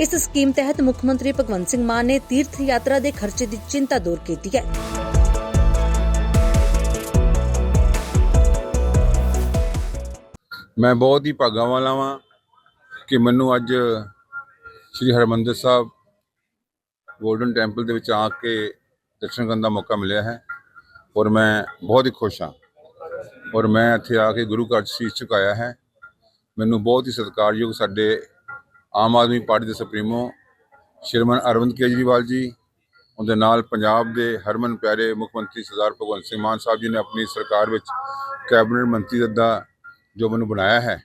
ਇਸ ਸਕੀਮ ਤਹਿਤ ਮੁੱਖ ਮੰਤਰੀ ਭਗਵੰਤ ਸਿੰਘ ਮਾਨ ਨੇ ਤੀਰਥ ਯਾਤਰਾ ਦੇ ਖਰਚੇ ਦੀ ਚਿੰਤਾ ਦੂਰ ਕੀਤੀ ਹੈ। ਮੈਂ ਬਹੁਤ ਹੀ ਭਾਗਾਂ ਵਾਲਾ ਵਾਂ ਕਿ ਮੈਨੂੰ ਅੱਜ ਸ੍ਰੀ ਹਰਮੰਦਰ ਸਾਹਿਬ ਗੋਲਡਨ ਟੈਂਪਲ ਦੇ ਵਿੱਚ ਆ ਕੇ ਦਰਸ਼ਨ ਕਰਨ ਦਾ ਮੌਕਾ ਮਿਲਿਆ ਹੈ ਔਰ ਮੈਂ ਬਹੁਤ ਹੀ ਖੁਸ਼ ਹਾਂ। ਔਰ ਮੈਂ ਇੱਥੇ ਆ ਕੇ ਗੁਰੂ ਘਰ 'ਚ ਸੀਸ ਝੁਕਾਇਆ ਹੈ। ਮੈਨੂੰ ਬਹੁਤ ਹੀ ਸਤਿਕਾਰਯੋਗ ਸਾਡੇ ਆਮ ਆਦਮੀ ਪਾਰਟੀ ਦੇ ਸੁਪਰੀਮੋ ਸ਼੍ਰੀਮਾਨ ਅਰਵਿੰਦ ਕੇਜਰੀਵਾਲ ਜੀ, ਉਹਦੇ ਨਾਲ ਪੰਜਾਬ ਦੇ ਹਰਮਨ ਪਿਆਰੇ ਮੁੱਖ ਮੰਤਰੀ ਸਰਦਾਰ ਭਗਵੰਤ ਸਿੰਘ ਮਾਨ ਸਾਹਿਬ ਜੀ ਨੇ ਆਪਣੀ ਸਰਕਾਰ ਵਿੱਚ ਕੈਬਨਿਟ ਮੰਤਰੀ ਦਾ ਜੋ ਮੈਨੂੰ ਬਣਾਇਆ ਹੈ।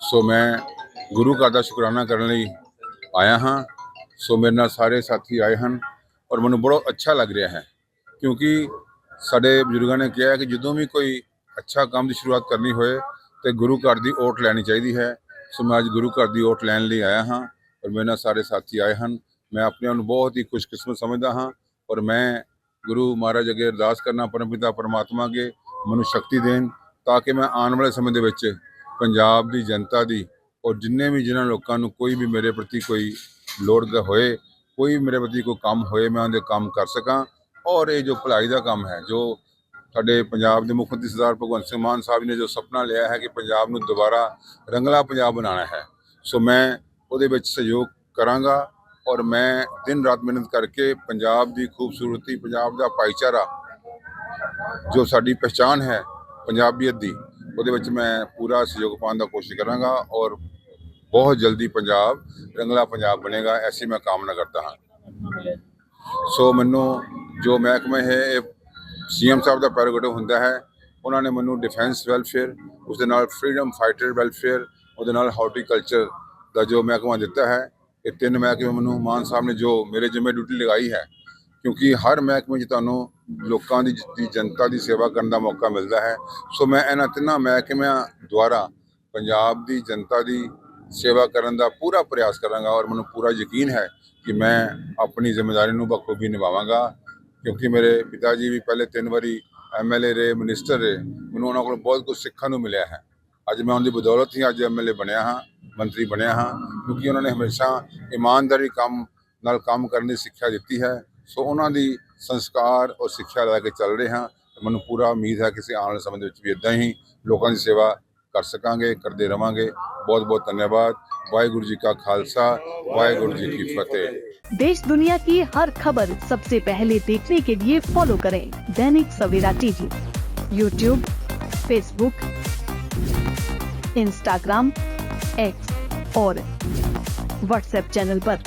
ਸੋ ਮੈਂ ਗੁਰੂ ਘਰ ਦਾ ਸ਼ੁਕਰਾਨਾ ਕਰਨ ਲਈ ਆਇਆ ਹਾਂ। ਸੋ ਮੇਰੇ ਨਾਲ ਸਾਰੇ ਸਾਥੀ ਆਏ ਹਨ ਔਰ ਮੈਨੂੰ ਬੜਾ ਅੱਛਾ ਲੱਗ ਰਿਹਾ ਹੈ ਕਿਉਂਕਿ ਸਾਡੇ ਬਜ਼ੁਰਗਾਂ ਨੇ ਕਿਹਾ ਕਿ ਜਦੋਂ ਵੀ ਕੋਈ ਅੱਛਾ ਕੰਮ ਦੀ ਸ਼ੁਰੂਆਤ ਕਰਨੀ ਹੋਏ ਤੇ ਗੁਰੂ ਘਰ ਦੀ ਓਟ ਲੈਣੀ ਚਾਹੀਦੀ ਹੈ। ਸੋ ਮੈਂ ਅੱਜ ਗੁਰੂ ਘਰ ਦੀ ਓਟ ਲੈਣ ਲਈ ਆਇਆ ਹਾਂ ਔਰ ਮੇਰੇ ਨਾਲ ਸਾਰੇ ਸਾਥੀ ਆਏ ਹਨ। ਮੈਂ ਆਪਣੇ ਆਪ ਨੂੰ ਬਹੁਤ ਹੀ ਖੁਸ਼ਕਿਸਮਤ ਸਮਝਦਾ ਹਾਂ ਔਰ ਮੈਂ ਗੁਰੂ ਮਹਾਰਾਜ ਅੱਗੇ ਅਰਦਾਸ ਕਰਨਾ ਪਰਮਪਿਤਾ ਪਰਮਾਤਮਾ ਅੱਗੇ ਮੈਨੂੰ ਸ਼ਕਤੀ ਦੇਣ ਤਾਂ ਕਿ ਮੈਂ ਆਉਣ ਵਾਲੇ ਸਮੇਂ ਦੇ ਵਿੱਚ ਪੰਜਾਬ ਦੀ ਜਨਤਾ ਦੀ ਔਰ ਜਿੰਨੇ ਵੀ ਜਿਨ੍ਹਾਂ ਲੋਕਾਂ ਨੂੰ ਕੋਈ ਵੀ ਮੇਰੇ ਪ੍ਰਤੀ ਕੋਈ ਲੋੜ ਹੋਏ, ਕੋਈ ਵੀ ਮੇਰੇ ਪ੍ਰਤੀ ਕੋਈ ਕੰਮ ਹੋਏ, ਮੈਂ ਉਹਦੇ ਕੰਮ ਕਰ ਸਕਾਂ। ਔਰ ਇਹ ਜੋ ਭਲਾਈ ਦਾ ਕੰਮ ਹੈ, ਜੋ ਸਾਡੇ ਪੰਜਾਬ ਦੇ ਮੁੱਖ ਮੰਤਰੀ ਸਰਦਾਰ ਭਗਵੰਤ ਸਿੰਘ ਮਾਨ ਸਾਹਿਬ ਨੇ ਜੋ ਸੁਪਨਾ ਲਿਆ ਹੈ ਕਿ ਪੰਜਾਬ ਨੂੰ ਦੁਬਾਰਾ ਰੰਗਲਾ ਪੰਜਾਬ ਬਣਾਉਣਾ ਹੈ। ਸੋ ਮੈਂ ਉਹਦੇ ਵਿੱਚ ਸਹਿਯੋਗ ਕਰਾਂਗਾ ਔਰ ਮੈਂ ਦਿਨ ਰਾਤ ਮਿਹਨਤ ਕਰਕੇ ਪੰਜਾਬ ਦੀ ਖੂਬਸੂਰਤੀ, ਪੰਜਾਬ ਦਾ ਭਾਈਚਾਰਾ ਜੋ ਸਾਡੀ ਪਛਾਣ ਹੈ, ਪੰਜਾਬੀਅਤ ਦੀ, ਉਹਦੇ ਵਿੱਚ ਮੈਂ ਪੂਰਾ ਸਹਿਯੋਗ ਪਾਉਣ ਦਾ ਕੋਸ਼ਿਸ਼ ਕਰਾਂਗਾ ਔਰ ਬਹੁਤ ਜਲਦੀ ਪੰਜਾਬ, ਰੰਗਲਾ ਪੰਜਾਬ ਬਣੇਗਾ, ਐਸੀ ਮੈਂ ਕਾਮਨਾ ਕਰਦਾ ਹਾਂ। ਸੋ ਮੈਨੂੰ ਜੋ ਮਹਿਕਮੇ ਹੈ, ਇਹ ਸੀਐਮ ਸਾਹਿਬ ਦਾ ਪ੍ਰੈਰੋਗੇਟਿਵ ਹੁੰਦਾ ਹੈ, ਉਹਨਾਂ ਨੇ ਮੈਨੂੰ ਡਿਫੈਂਸ ਵੈਲਫੇਅਰ ਉਸ ਦੇ ਨਾਲ ਫਰੀडम ਫਾਈਟਰ ਵੈਲਫੇਅਰ ਉਹਦੇ ਨਾਲ ਹਾਰਟੀਕਲਚਰ ਦਾ ਜੋ ਮਹਿਕਮਾ ਦਿੱਤਾ ਹੈ, ਇਹ ਤਿੰਨ ਮਹਿਕਮੇ ਮੈਨੂੰ ਮਾਨ ਸਾਹਿਬ ਨੇ ਜੋ ਮੇਰੇ ਜਿੰਮੇ ਡਿਊਟੀ ਲਗਾਈ ਹੈ, ਕਿਉਂਕਿ ਹਰ ਮਹਿਕਮੇ 'ਚ ਤੁਹਾਨੂੰ ਲੋਕਾਂ ਦੀ ਜ- ਜਨਤਾ ਦੀ ਸੇਵਾ ਕਰਨ ਦਾ ਮੌਕਾ ਮਿਲਦਾ ਹੈ, ਸੋ ਮੈਂ ਇਹਨਾਂ ਤਿੰਨਾਂ ਮਹਿਕਮਿਆਂ ਦੁਆਰਾ ਪੰਜਾਬ ਦੀ ਜਨਤਾ ਦੀ ਸੇਵਾ ਕਰਨ ਦਾ ਪੂਰਾ ਪ੍ਰਯਾਸ ਕਰਾਂਗਾ ਔਰ ਮੈਨੂੰ ਪੂਰਾ ਯਕੀਨ ਹੈ ਕਿ ਮੈਂ ਆਪਣੀ ਜ਼ਿੰਮੇਵਾਰੀ ਨੂੰ ਬਖੂਬੀ ਨਿਭਾਵਾਂਗਾ। ਕਿਉਂਕਿ ਮੇਰੇ ਪਿਤਾ ਜੀ ਵੀ ਪਹਿਲੇ ਤਿੰਨ ਵਾਰੀ ਐਮਐਲਏ ਰਹੇ ਮਿਨਿਸਟਰ ਰਹੇ, ਮੈਨੂੰ ਉਹਨਾਂ ਕੋਲ ਬਹੁਤ ਕੁਝ ਸਿੱਖਣ ਨੂੰ ਮਿਲਿਆ ਹੈ। ਅੱਜ ਮੈਂ ਉਹਨਾਂ ਦੀ ਬਦੌਲਤ ਹੀ ਅੱਜ ਐਮਐਲਏ ਬਣਿਆ ਹਾਂ, ਮੰਤਰੀ ਬਣਿਆ ਹਾਂ, ਕਿਉਂਕਿ ਉਹਨਾਂ ਨੇ ਹਮੇਸ਼ਾ ਇਮਾਨਦਾਰੀ ਕੰਮ ਨਾਲ ਕੰਮ ਕਰਨ ਦੀ ਸਿੱਖਿਆ ਦਿੱਤੀ ਹੈ। ਸੋ ਉਹਨਾਂ ਦੀ ਸੰਸਕਾਰ ਔਰ ਸਿੱਖਿਆ ਲੈ ਕੇ ਚੱਲ ਰਹੇ ਹਾਂ। ਮੈਨੂੰ ਪੂਰਾ ਉਮੀਦ ਹੈ ਕਿ ਅਸੀਂ ਆਉਣ ਵਾਲੇ ਸਮੇਂ ਦੇ ਵਿੱਚ ਵੀ ਇਦਾਂ ਹੀ ਲੋਕਾਂ ਦੀ ਸੇਵਾ ਕਰ ਸਕਾਂਗੇ ਕਰਦੇ ਰਵਾਂਗੇ ਬਹੁਤ ਬਹੁਤ ਧੰਨਵਾਦ ਵਾਹਿਗੁਰੂ ਜੀ ਕਾ ਖਾਲਸਾ ਵਾਹਿਗੁਰੂ ਜੀ ਕੀ ਫਤਿਹ देश दुनिया की हर खबर सबसे पहले देखने के लिए फॉलो करें Dainik Savera TV YouTube Facebook Instagram X और व्हाट्सएप चैनल पर।